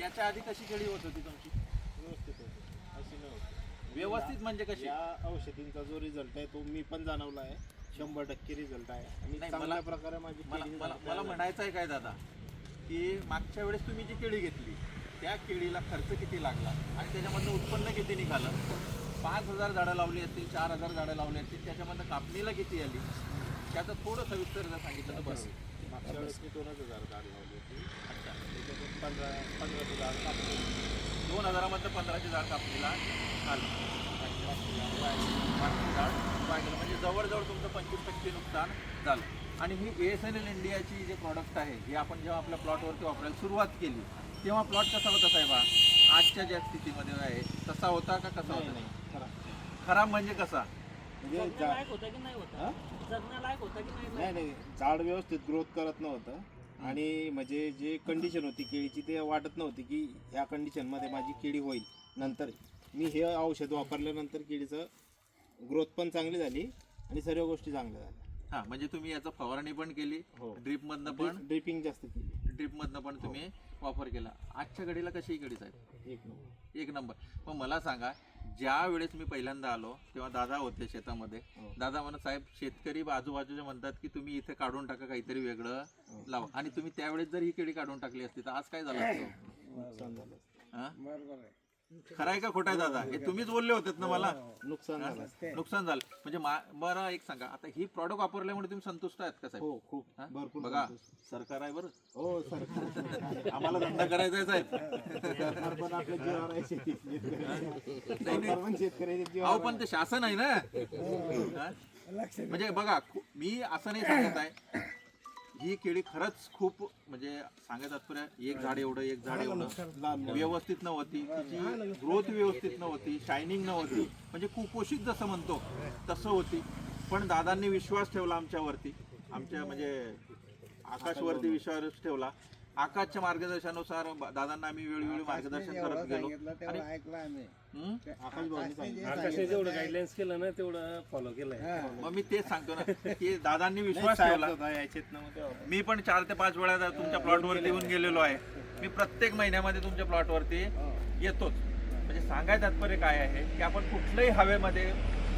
याच्या आधी कशी केळी होत होती तुमची? व्यवस्थित होते. अशी न होते. व्यवस्थित म्हणजे कशी? या औषधींचा जो रिझल्ट आहे तो मी पण जाणवला आहे. शंभर टक्के रिझल्ट आहे. आणि नाही, चांगल्या मला- प्रकारे माझी मला केळी मला झाली. म्हणायचं आहे काय दादा? की मागच्या वेळेस तुम्ही जी केळी घेतली त्या केळीला खर्च किती लागला? आणि त्याच्यामधनं उत्पन्न किती निघालं? पाच हजार झाडं लावली असतील चार हजार झाडं लावली असतील त्याच्यामधनं कापणीला किती आली? त्याचं थोडं सविस्तर जर सांगितलं तर बरं होईल. मागच्या वेळेस मी दोनच हजार झाड लावली होती. अच्छा. त्याच्यातून पंधरा पंधराचं झाड कापलं. दोन हजारामधलं पंधराशे झाड कापणीला आलं बाकी झाड वाढलं म्हणजे जवळजवळ तुमचं पंचवीस टक्के नुकसान झालं. आणि ही ए एस एन एल इंडियाची जे प्रॉडक्ट आहे हे आपण जेव्हा आपल्या प्लॉटवरती वापरायला सुरुवात केली तेव्हा प्लॉट कसा होता साहेबा? आजच्या ज्या स्थितीमध्ये आहे तसा होता का कसा होता? नाही खरा. खराब म्हणजे कसा? म्हणजे झा- जगण्यालायक होता की नाही होता? हा? जगण्यालायक होता की नाही नाही नाही. झाड व्यवस्थित ग्रोथ करत नव्हतं. आणि म्हणजे जे कंडिशन होती केळीची ते वाटत नव्हती की ह्या कंडिशनमध्ये माझी केळी होईल. नंतर मी हे औषध वापरल्यानंतर केळीचं ग्रोथ पण चांगली झाली आणि सर्व गोष्टी चांगल्या झाल्या. हा म्हणजे तुम्ही याचा फवारणी पण केली हो. ड्रीप मधनं पण? ड्रिपिंग जास्त केली. ड्रीप मधनं पण तुम्ही वापर केला. आजच्या घडीला कशी ही घडी साहेब? एक नंबर. एक नंबर. मग मला सांगा ज्या वेळेस मी पहिल्यांदा आलो तेव्हा दादा होते शेतामध्ये. हो. दादा म्हणत साहेब शेतकरी आजूबाजूचे म्हणतात की तुम्ही इथे काढून टाका काहीतरी वेगळं हो. लावा. आणि तुम्ही त्यावेळेस जर ही केळी काढून टाकली असती तर आज काय झालं असतं? नुकसान झालं हा? खरं आहे का खोटं आहे दादा? हे तुम्हीच बोलले होते ना मला? नुकसान झालं नुकसान झालं. म्हणजे बरं एक सांगा आता ही प्रॉडक्ट वापरल्यामुळे तुम्ही संतुष्ट आहेत का साहेब? हो खूप. हा? भरपूर बघा. सरकार आहे बरं. हो सर आम्हाला धंदा करायचा आहे अहो पण ते शासन आहे ना. म्हणजे बघा मी असं नाही सांगत आहे. ही केळी खरंच खूप म्हणजे सांगत तात्पर्य एक झाड एवढं एक झाड एवढं. व्यवस्थित नव्हती. तिची ग्रोथ व्यवस्थित नव्हती. शायनिंग नव्हती. म्हणजे कुपोषित जसं म्हणतो तसं होती. पण दादांनी विश्वास ठेवला आमच्यावरती. आमच्या म्हणजे आकाशवरती विश्वास ठेवला. आकाशच्या मार्गदर्शनानुसार दादांना आम्ही वेळोवेळी मार्गदर्शन करत गेलो. आणि हं? आकाशने जेवढं गाईडलाईन्स केलं ना तेवढं फॉलो केलंय. मग मी तेच सांगतो ना की दादांनी विश्वास ठेवला. मी पण चार ते पाच वेळा तुमच्या प्लॉटवरती येऊन गेलेलो आहे. मी प्रत्येक महिन्यामध्ये तुमच्या प्लॉटवरती येतोच. म्हणजे सांगायचं तात्पर्य काय आहे? की आपण कुठल्याही हवेमध्ये